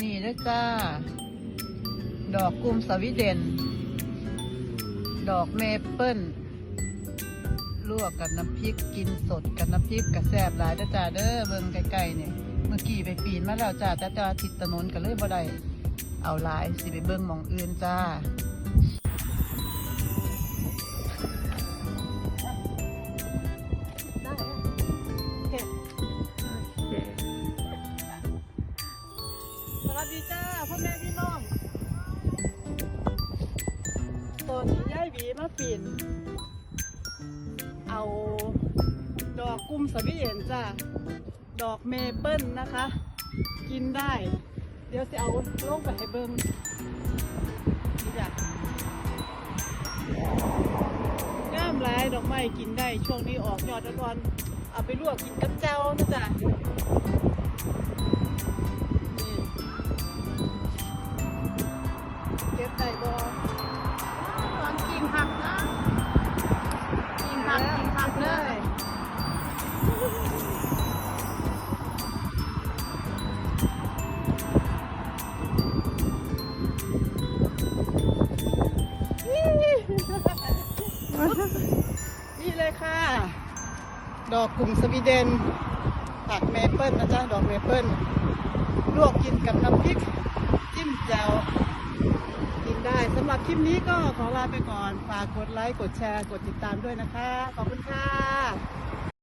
ด้วยจ้า ดอกกุมสวิเดน ดอกเมเปิลลวกกับน้ำพริกกินสดกับน้ำพริกกับแซ่บหลายจ้าเด้อเบิ่งไกลๆเนี่ยเมื่อกี้ไปปีนมาแล้วจ้าแต่จ้าทิศถนนก็เลยบ่ได้เอาหลายสิไปเบิ่งมองอื่นจ้า สวัสดีจ้าพ่อแม่พี่น้องตอนนี้ย่ายหวีมาปีนเอาดอกกุ้มสวีเอ็นจ้าดอกเมเปิลนะคะ กินได้ เดี๋ยวสิเอาลงไปให้เบิ่งนี่จ้ะงามหลายดอกไม้กินได้ช่วงนี้ออกยอดอ่อนๆเอาไปลวกกินกับเจ้านะจ๊ะ ก็บได้บ่ตอนกินผักนะกินผักกินผักเลยนี่เลยค่ะ ดอกกลุ่มสวีเดน ผักเมเปิลนะจ๊ะ ดอกเมเปิลลวกกินกับน้ำพริก จิ้มแจ่วกินได้สำหรับคลิปนี้ก็ขอลาไปก่อน ฝากกดไลค์ กดแชร์ กดติดตามด้วยนะคะ ขอบคุณค่ะ